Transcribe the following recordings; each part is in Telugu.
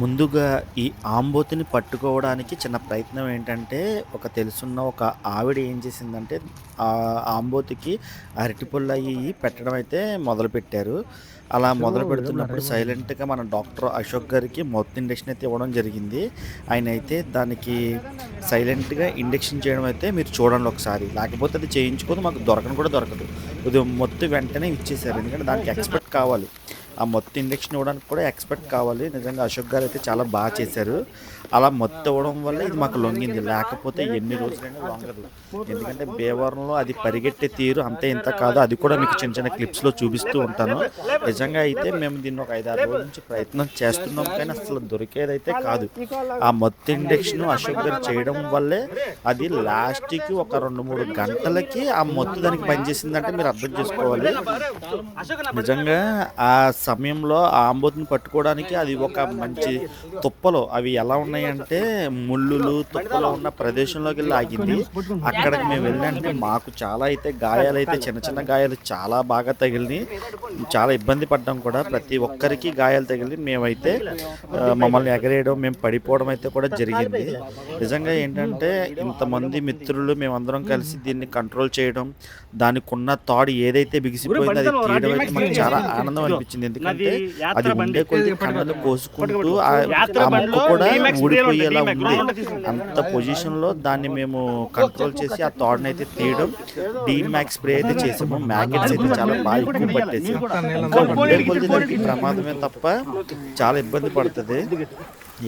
ముందుగా ఈ ఆంబోతుని పట్టుకోవడానికి చిన్న ప్రయత్నం ఏంటంటే ఒక తెలుసున్న ఒక ఆవిడ ఏం చేసిందంటే ఆ ఆంబోతుకి అరటిపళ్ళు అవి పెట్టడం అయితే మొదలుపెట్టారు. అలా మొదలు పెడుతున్నప్పుడు సైలెంట్గా మన డాక్టర్ అశోక్ గారికి మొత్తం ఇండక్షన్ అయితే ఇవ్వడం జరిగింది. ఆయన అయితే దానికి సైలెంట్గా ఇండక్షన్ చేయడం అయితే మీరు చూడండి ఒకసారి. లేకపోతే అది చేయించుకొని మాకు దొరకను కూడా దొరకదు. ఇది మొత్తం వెంటనే ఇచ్చేసారు. ఎందుకంటే దానికి ఎక్స్పర్ట్ కావాలి. ఆ మొత్తం ఇండక్షన్ ఇవ్వడానికి కూడా ఎక్స్పర్ట్ కావాలి. నిజంగా అశోక్ గారు అయితే చాలా బాగా చేశారు. అలా మొత్తం ఇవ్వడం వల్ల ఇది మాకు లొంగింది. లేకపోతే ఎన్ని రోజులైనా లొంగదు ఎందుకంటే భీమవరంలో అది పరిగెట్టే తీరు అంతే ఇంత కాదు. అది కూడా మీకు చిన్న చిన్న క్లిప్స్లో చూపిస్తూ ఉంటాను. నిజంగా అయితే మేము దీన్ని ఒక ఐదారు రోజుల నుంచి ప్రయత్నం చేస్తున్నాం. కానీ అసలు దొరికేదైతే కాదు. ఆ మొత్తం ఇండక్షన్ అశోక్ గారు చేయడం వల్లే అది లాస్ట్కి ఒక రెండు మూడు గంటలకి ఆ మొత్తం దానికి పనిచేసిందంటే మీరు అర్థం చేసుకోవాలి. నిజంగా ఆ సమయంలో ఆ ఆంబోతుని పట్టుకోవడానికి అది ఒక మంచి తుప్పలు. అవి ఎలా ఉన్నాయంటే ముళ్ళులు తుప్పలు ఉన్న ప్రదేశంలోకి వెళ్ళి ఆగింది. అక్కడికి మేము వెళ్ళంటే మాకు చాలా అయితే గాయాలు అయితే చిన్న చిన్న గాయాలు చాలా బాగా తగిలినాయి. చాలా ఇబ్బంది పడ్డాం కూడా ప్రతి ఒక్కరికి గాయాలు తగిలి మేమైతే మమ్మల్ని ఎగరేయడం మేము పడిపోవడం అయితే కూడా జరిగింది. నిజంగా ఏంటంటే ఇంతమంది మిత్రులు మేమందరం కలిసి దీన్ని కంట్రోల్ చేయడం దానికి ఉన్న తాడు ఏదైతే బిగిసిపోయిందో అది తీయడం అయితే మాకు చాలా ఆనందం అనిపించింది. ఎందుకంటే అది ఉండే కొద్ది కోసుకుంటూ ఆ ముక్క కూడా ఊడిపోయేలా ఉంది. అంత పొజిషన్లో దాన్ని మేము కంట్రోల్ చేసి ఆ తాడుని అయితే తీయడం డీన్ మ్యాక్స్ స్ప్రే అయితే చేసాము. మ్యాకెట్స్ అయితే చాలా బాగా ఎక్కువ పట్టేసి ఇంకా ఉండే కొద్ది దానికి ప్రమాదమే తప్ప చాలా ఇబ్బంది పడుతుంది.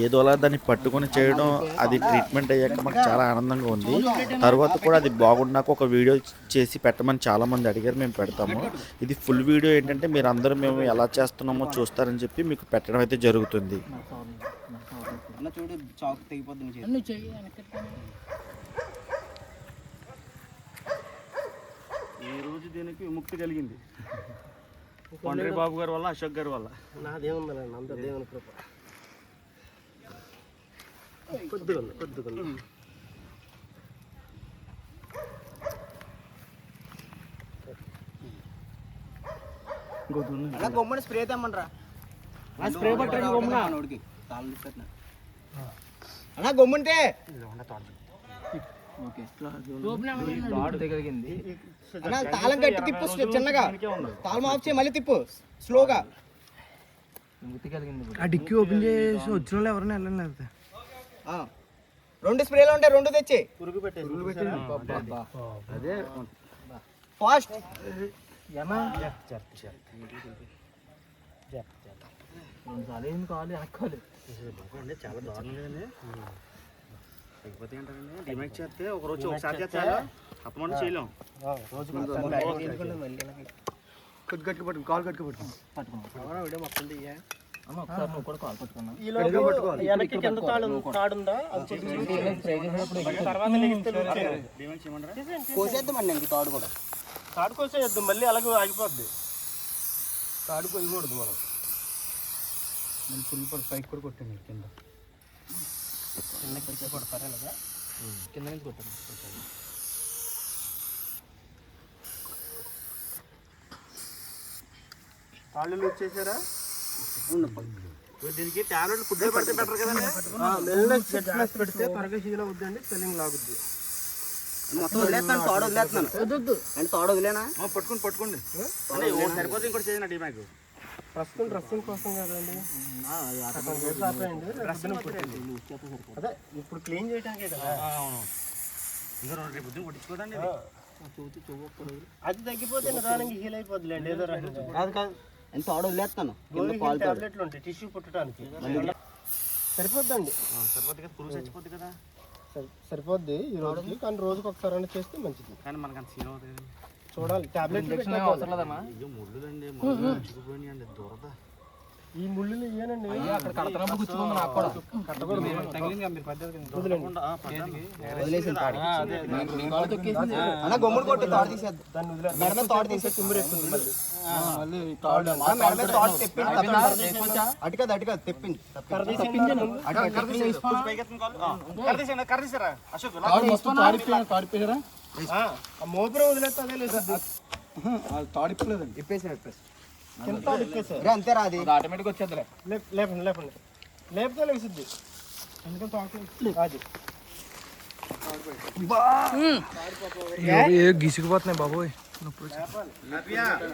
ఏదోలా దాన్ని పట్టుకొని చేయడం అది ట్రీట్మెంట్ అయ్యాక మాకు చాలా ఆనందంగా ఉంది. తర్వాత కూడా అది బాగున్నాక ఒక వీడియో చేసి పెట్టమని చాలా మంది అడిగారు మేము పెడతాము. ఇది ఫుల్ వీడియో ఏంటంటే మీరు అందరూ మేము ఎలా చేస్తున్నామో చూస్తారని చెప్పి మీకు పెట్టడం అయితే జరుగుతుంది. నీ ఈ రోజు దీనికి విముక్తి కలిగింది. కొండ్రి బాబు గారి వల్ల అశోక్ గారి వల్ల. నాదేముందండి అంత దేవుని కృప. కొద్దిగా ఉంది కొద్దిగా ఉంది అన్న గొమ్మని స్ప్రే తెమ్మనరా స్ప్రే పట్టండి గొమ్మన అన్న గొమ్మంటే. అన్న తాళం కట్టి తిప్పు చిన్నగా. తాళం ఆఫ్ చేయి మళ్ళీ తిప్పు స్లోగా. ఆ డిక్కీ ఓపెన్ చేసి వచ్చిన వాళ్ళు ఎవరైనా వెళ్ళండి లేకపోతే. రెండు స్ప్రేలు ఉంటాయి రెండు తెచ్చి. అదే. ఫాస్ట్. చాలా దారుణంగానే లేకపోతే ఏంటంటే డిమాండ్ చేస్తే ఒక రోజు ఒకసారి చేస్తారా? చేయలేం. కొద్ది గట్టి పట్టుకు కాలు గట్టి పట్టుకు. వెనక్కి కింద తాడు తాడుందా కోసేద్దామండి ఇంక తాడు కూడా. తాడు కోసేయద్దు మళ్ళీ అలాగే ఆగిపోద్ది. తాడు కొయ్యకూడదు మనం. నేను ఫుల్ పడి పైకి కూడా కొట్టాను కింద. కింద నుంచి కొట్టండి. తాళ్ళు లూజ్ చేశారా? దీనికి టాబ్లెట్ ఫుడ్ పడితే బెటర్ కదా? పెడితే త్వరగా శీల అవుద్దండి స్పెల్లింగ్ లాగుద్ది. మొత్తం వదిలేస్తాను తాడు వదిలేస్తున్నాను. వద్దు అంటే తాడు వదిలేనా? పట్టుకోండి పట్టుకోండి. అంటే ఓ సరిపోతే ఇంకోటి చేయండి డిమాండ్ ప్రస్తుతం డ్రెస్సింగ్ కోసం కదండి. అదే ఇప్పుడు క్లీన్ చేయడానికే కదా. అవును. ఇంకా రెండు రేపు పొద్దున్న కొట్టించుకోదండి అది తగ్గిపోతే నిదానంగా హీల్ అయిపోద్దిలేండి ఏదో అది కాదు. అంటే తాడు వదిలేస్తాను? టాబ్లెట్లు ఉంటాయి టిష్యూ పుట్టడానికి. సరిపోద్దండి. సరిపోతే కదా? పురుగు చచ్చిపోద్ది కదా? సరి- సరిపోద్ది ఈ రోజుకి కానీ రోజుకి ఒకసారి అయినా చేస్తే మంచిది. కానీ మనకు అంత సీన్ అవుతుంది చూడాలి. టాబ్లెట్ ముళ్ళు అండి దురద. ఈ ముళ్ళులు ఇయ్యనండి. దురదకుండా, ఆ, పడ్డాను. వదిలేసిన తాడు అన్న గమ్ముడు కొట్టి తాడు తీసేద్దాం. దాన్ని వదిలే మెడ మీద తాడు తీసే తిమ్మిరెక్కుతుంది మళ్ళీ. మళ్ళీ తాడు ఆ మెడ మీద తాడు తెప్పిండి అటుకది అటుకది తెప్పింది అటుకది తెప్పింది. కొంచెం పైకి ఎత్తుకొని కాలు. ఆ, కర్ర తీసేయండి, కర్ర తీసారా అశోక్ ఆ మోపురం వదిలేస్తే అదే లేదు ఇప్పేసి ఇప్పేసి కింద తాడు ఇప్పేసారు రే అంతేరా అది లేపండి లేపండి లేపితే లేచిద్ది ఎందుకంటే తోక అది గీసుకుపోతున్నాయి బాబోయ్ ఇక్కడ లేచే స్కోప్